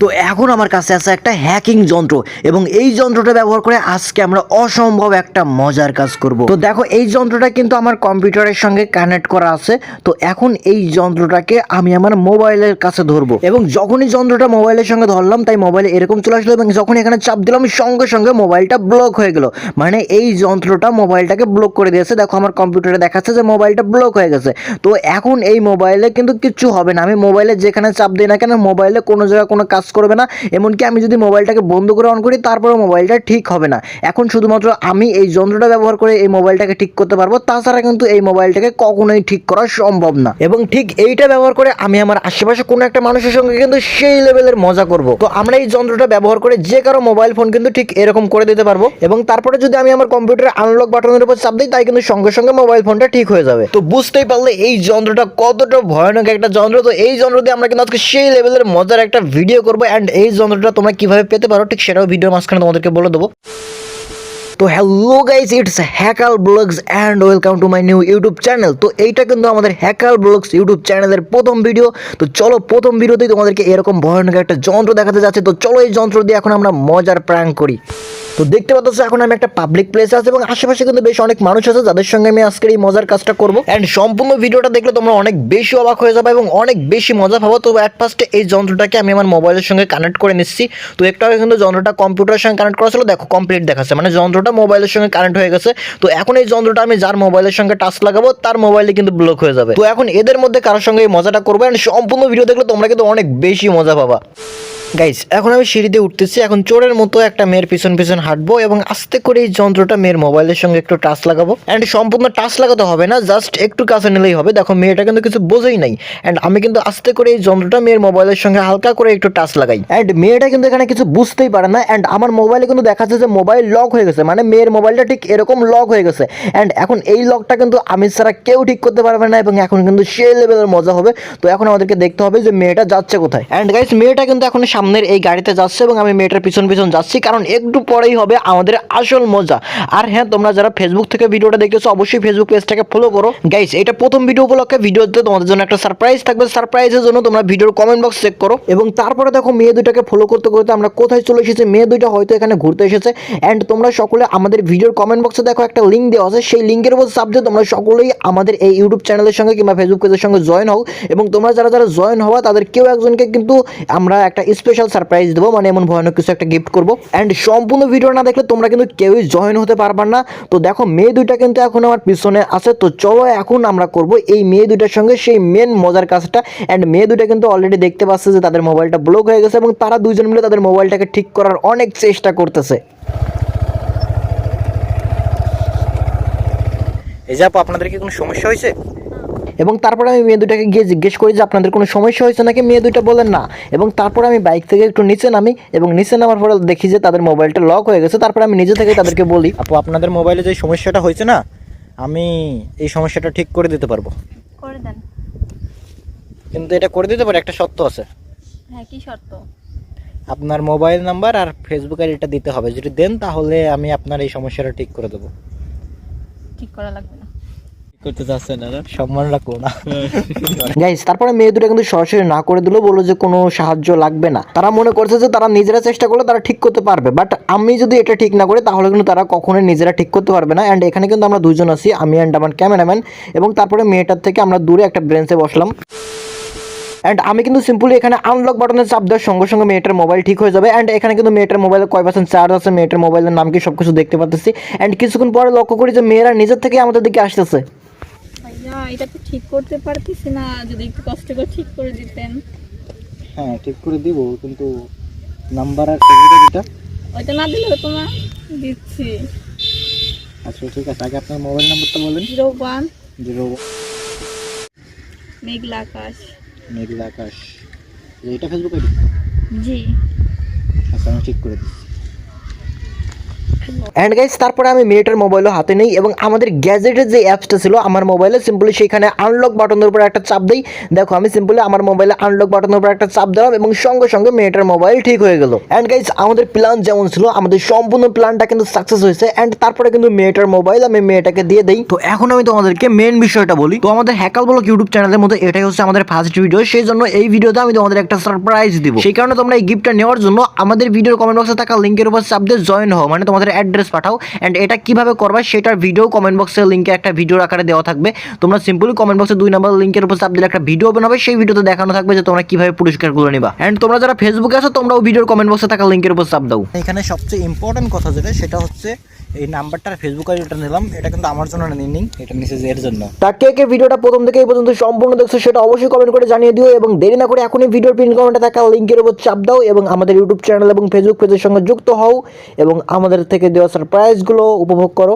তো এখন আমার কাছে আছে একটা হ্যাকিং যন্ত্র এবং এই যন্ত্রটা ব্যবহার করে আজকে আমরা অসম্ভব একটা মজার কাজ করব। তো দেখো, এই যন্ত্রটা কিন্তু আমার কম্পিউটারের সঙ্গে কানেক্ট করা আছে। তো এখন এই যন্ত্রটাকে আমি আমার মোবাইলের কাছে ধরবো এবং যখনই যন্ত্রটা মোবাইলের সঙ্গে ধরলাম, তাই মোবাইলে এরকম চলে আসলো এবং যখন এখানে চাপ দিলাম, সঙ্গে সঙ্গে মোবাইলটা ব্লক হয়ে গেল। মানে এই যন্ত্রটা মোবাইলটাকে ব্লক করে দিয়েছে। দেখো, আমার কম্পিউটারে দেখাচ্ছে যে মোবাইলটা ব্লক হয়ে গেছে। তো এখন এই মোবাইলে কিন্তু কিচ্ছু হবে না। আমি মোবাইলে যেখানে চাপ দিই না কেন, মোবাইলে কোনো জায়গায় কোনো কাজ করবে না, এমনকি আমি যদি মোবাইলটাকে বন্ধ করে অন করি তারপরে মোবাইলটা ঠিক হবে না। এখন শুধুমাত্র আমি এই যন্ত্রটা ব্যবহার করে এই মোবাইলটাকে ঠিক করতে পারব, তাছাড়া কিন্তু এই মোবাইলটাকে কখনোই ঠিক করা সম্ভব না। এবং ঠিক এইটা ব্যবহার করে আমি আমার আশেপাশে কোনো একটা মানুষের সঙ্গে কিন্তু সেই লেভেলের মজা করব। তো আমরা এই যন্ত্রটা ব্যবহার করে যে কারও মোবাইল ফোন কিন্তু ঠিক এরকম করে দিতে পারব। এবং তারপরে যদি আমি আমার কম্পিউটারে আনলক বাটনের উপর চাপ দিই, তাই কিন্তু সঙ্গে সঙ্গে মোবাইল ফোনটা ঠিক হয়ে যাবে। তো বুঝতেই পারলে এই যন্ত্রটা কতটা ভয়ানক একটা যন্ত্র। তো এই যন্ত্র দিয়ে আমরা কিন্তু আজকে সেই লেভেলের মজার একটা ভিডিও করব। অ্যান্ড এই যন্ত্রটা তোমরা কীভাবে পেতে পারো, ঠিক সেটাও ভিডিওর মাঝখানে তোমাদেরকে বলে দেবো। তো hello guys it's hackal vlogs and welcome to my new YouTube channel তো এইটা কিন্তু আমাদের হ্যাকাল ব্লগস ইউটিউব চ্যানেলের প্রথম ভিডিও তো চলো, প্রথম ভিডিওতেই তোমাদেরকে এরকম ভয়ানক একটা যন্ত্র দেখাতে যাচ্ছে। তো চলো, এই যন্ত্র দিয়ে এখন আমরা মজার প্র্যাঙ্ক করি। তো দেখতে পাচ্ছ এখন আমি একটা পাবলিক প্লেসে আছে এবং আশেপাশে কিন্তু বেশ অনেক মানুষ আছে, যাদের সঙ্গে আমি আজকের এই মজার কাজটা করব। অ্যান্ড সম্পূর্ণ ভিডিওটা দেখলে তোমরা অনেক বেশি অবাক হয়ে যাবে এবং অনেক বেশি মজা পাবো। তো অ্যাট ফার্স্টে এই যন্ত্রটাকে আমি আমার মোবাইলের সঙ্গে কানেক্ট করে নিচ্ছি। তো একটু আগে কিন্তু যন্ত্রটা কম্পিউটারের সঙ্গে কানেক্ট করা ছিল। দেখো কমপ্লিট দেখাচ্ছে। মানে যন্ত্রটা মোবাইলের সঙ্গে কানেক্ট হয়ে গেছে। তো এখন এই যন্ত্রটা আমি যার মোবাইলের সঙ্গে টাচ লাগাবো, তার মোবাইলে কিন্তু ব্লক হয়ে যাবে। তো এখন এদের মধ্যে কারোর সঙ্গে এই মজাটা করব। অ্যান্ড সম্পূর্ণ ভিডিও দেখলে তোমরা কিন্তু অনেক বেশি মজা পাবা। গাইস এখন আমি সিঁড়িতে উঠতেছি। এখন চোরের মতো একটা মেয়ের পিছন পিছন হাঁটবো এবং আস্তে করে এই যন্ত্রটা মেয়ের মোবাইলের সঙ্গে একটু টাচ লাগাবো। অ্যান্ড সম্পূর্ণ টাচ লাগাতে হবে না জাস্ট একটু কাছে নিলেই হবে। দেখো, মেয়েটা কিন্তু কিছু বোঝেই নাই। অ্যান্ড আমি কিন্তু আস্তে করে এই যন্ত্রটা মেয়ের মোবাইলের সঙ্গে হালকা করে একটু টাচ লাগাই। অ্যান্ড মেয়েটা কিন্তু এখানে কিছু বুঝতেই পারে না। অ্যান্ড আমার মোবাইলে কিন্তু দেখাচ্ছে যে মোবাইল লক হয়ে গেছে। মানে মেয়ের মোবাইলটা ঠিক এরকম লক হয়ে গেছে। অ্যান্ড এখন এই লকটা কিন্তু আমি ছাড়া কেউ ঠিক করতে পারবে না এবং এখন কিন্তু সেই লেভেলের মজা হবে। তো এখন আমাদেরকে দেখতে হবে যে মেয়েটা যাচ্ছে কোথায়। অ্যান্ড গাইস মেয়েটা কিন্তু এখন সামনের এই গাড়িতে যাচ্ছে এবং আমি মেয়েটার পিছন পিছন যাচ্ছি, কারণ একটু পরেই হবে আমাদের আসল মজা। আর হ্যাঁ তোমরা যারা ফেসবুক থেকে ভিডিওটা দেখতেছো অবশ্যই ফেসবুক পেজটাকে ফলো করো। গাইস এটা প্রথম ভিডিও উপলক্ষে ভিডিওতে তোমাদের জন্য একটা সারপ্রাইজ থাকবে। সারপ্রাইজের জন্য তোমরা ভিডিওর কমেন্ট বক্স চেক করো। এবং তারপরে দেখো, মেয়ে দুইটাকে ফলো করতে করতে আমরা কোথায় চলে এসেছি? মেয়ে দুইটা হয়তো এখানে ঘুরতে এসেছে। অ্যান্ড তোমরা সকলে আমাদের ভিডিওর কমেন্ট বক্সে দেখো, একটা লিঙ্ক দেওয়া আছে। সেই লিঙ্কের উপর চাপ দিয়ে তোমরা সকলেই আমাদের এই ইউটিউব চ্যানেলের সঙ্গে কিংবা ফেসবুক পেজের সঙ্গে জয়েন হও। এবং তোমরা যারা যারা জয়েন হওয়া তাদের কেউ একজনকে কিন্তু আমরা একটা স্পেশাল সারপ্রাইজ দেবো মানে এমন ভয়ানক কিছু একটা গিফট করব। অ্যান্ড সম্পূর্ণ ভিডিও না দেখলে তোমরা কিন্তু কেউই জয়েন হতে পারবা না। তো দেখো, মেয়ে দুইটা কিন্তু এখন আমার পিছনে আছে। তো চলো এখন আমরা করব এই মেয়ে দুইটার সঙ্গে সেই মেন মজার কাজটা। অ্যান্ড মেয়ে দুইটা কিন্তু অলরেডি দেখতে পাচ্ছে যে তাদের মোবাইলটা ব্লক হয়ে গেছে এবং তারা দুইজন মিলে তাদের মোবাইলটাকে ঠিক করার অনেক চেষ্টা করতেছে। এই যে আপনাদের কি কোনো সমস্যা হয়েছে? এবং তারপরে আমি মেয়ে দুটাকে গিয়ে জিজ্ঞেস করি যে আপনাদের কোনো সমস্যা হয়েছে নাকি? মেয়ে দুটা বলেন না। এবং তারপরে আমি বাইক থেকে একটু নিচে নামি এবং নিচে নামার পরে দেখি যে তাদের মোবাইলটা লক হয়ে গেছে। তারপরে আমি নিজে থেকে তাদেরকে বলি আপু আপনাদের মোবাইলে যে সমস্যাটা হয়েছে না আমি এই সমস্যাটা ঠিক করে দিতে পারব। করে দেন। কিন্তু এটা করে দিতে পারি একটা সত্য আছে। হ্যাঁ কি শর্ত? আপনার মোবাইল নাম্বার আর ফেসবুক আইডিটা দিতে হবে। যদি দেন তাহলে আমি আপনার এই সমস্যাটা ঠিক করে দেবো। ঠিক করা লাগবে না। করতে চাচ্ছেন না সম্মান রাখব না। গাইস তারপরে মেয়ে দুটো কিন্তু সরাসরি না করে দিল বলল যে কোনো সাহায্য লাগবে না। তারা মনে করছে যে তারা নিজেরা চেষ্টা করলে তারা ঠিক করতে পারবে। বাট আমি যদি এটা ঠিক না করি তাহলে কিন্তু তারা কখনোই নিজেরা ঠিক করতে পারবে না। অ্যান্ড এখানে কিন্তু আমরা দুজন আছি আমি অ্যান্ড আমার ক্যামেরাম্যান এবং তারপরে মেয়েটার থেকে আমরা দূরে একটা ব্রেঞ্চে বসলাম। অ্যান্ড আমি কিন্তু সিম্পলি এখানে আনলক বাটনে চাপ দেওয়ার সঙ্গে সঙ্গে মেয়েটার মোবাইল ঠিক হয়ে যাবে। অ্যান্ড এখানে কিন্তু মেয়েটার মোবাইলে কয় পার্সেন্ট চার্জ আছে মেয়েটার মোবাইলের নাম কি সব কিছু দেখতে পাচ্ছি অ্যান্ড কিছুক্ষণ পরে লক্ষ্য করি যে মেয়েরা নিজের থেকে আমাদের দিকে আসতেছে। ভাইয়া এটা তো ঠিক করতে পারতেছি না যদি একটু কষ্ট করে ঠিক করে দিতেন। হ্যাঁ ঠিক করে দিব কিন্তু নাম্বার আর ফেসবুক আইডিটা ওইটা না দিলে হতো না দিচ্ছি। আচ্ছা ঠিক আছে আগে আপনার মোবাইল নাম্বারটা বলেন। Zero one. জিরো মেঘলা আকাশ। মেঘলা আকাশ। এটা ফেসবুক আইডি? জি। আচ্ছা আমি ঠিক করে দিচ্ছি। অ্যান্ড গাইস তারপরে আমি মেয়েটার মোবাইলও হাতে নেই এবং আমাদের গ্যাজেটের যে অ্যাপসটা ছিল আমার মোবাইলে সিম্পলি সেখানে আনলক বাটনের উপর একটা চাপ দিই। দেখো, আমি সিম্পলি আমার মোবাইলে আনলক বাটনের উপর একটা চাপ দিলাম এবং সঙ্গে সঙ্গে মেয়েটার মোবাইল ঠিক হয়ে গেল। অ্যান্ড গাইস আমাদের প্ল্যান যেমন ছিল, আমাদের সম্পূর্ণ প্ল্যানটা কিন্তু সাকসেস হয়েছে। অ্যান্ড তারপরে কিন্তু মেয়েটার মোবাইল আমি মেয়েটাকে দিয়ে দিই। তো এখন আমি তোমাদেরকে মেন বিষয়টা বলি। তো আমাদের হ্যাকাল ব্লক ইউটিউব চ্যানেলের মধ্যে এটাই হচ্ছে আমাদের ফার্স্ট ভিডিও সেই জন্য এই ভিডিওতে আমি তোমাদের একটা সারপ্রাইজ দিব। সেই কারণে তোমরা এই গিফটটা নেওয়ার জন্য আমাদের ভিডিওর কমেন্ট বক্সে থাকা লিঙ্কের উপর চাপ দিয়ে জয়েন হও। মানে তোমাদের অ্যাড্রেস পাঠাও অ্যান্ড এটা কীভাবে করবা সেটার ভিডিও কমেন্ট বক্সে লিঙ্কে একটা ভিডিওর আকারে দেওয়া থাকবে। তোমরা সিম্পলি কমেন্ট বক্সে দুই নম্বর লিঙ্কের উপর চাপ দিলে একটা ভিডিও বানাবে সেই ভিডিওতে দেখানো থাকবে যে তোমরা কীভাবে পুরস্কারগুলো নিবা। অ্যান্ড তোমরা যারা ফেসবুকে আছো তোমরাও ভিডিওর কমেন্ট বক্সে থাকা লিঙ্কের উপর চাপ দাও। এখানে সবচেয়ে ইম্পর্টেন্ট কথা যেটা সেটা হচ্ছে এই নাম্বারটা ফেসবুক আইডিটা নিলাম এটা কিন্তু আমার জন্য নিই এটা নিচে এর জন্য। তা কে কে ভিডিওটা প্রথম থেকে এই পর্যন্ত সম্পূর্ণ দেখছ সেটা অবশ্যই কমেন্ট করে জানিয়ে দিও এবং দেরি না করে এখনই ভিডিওর পিন কমেন্টে থাকা লিঙ্কের উপর চাপ দাও এবং আমাদের ইউটিউব চ্যানেল এবং ফেসবুক পেজের সঙ্গে যুক্ত হও এবং আমাদের থেকে দেওয়া সারপ্রাইজগুলো উপভোগ করো।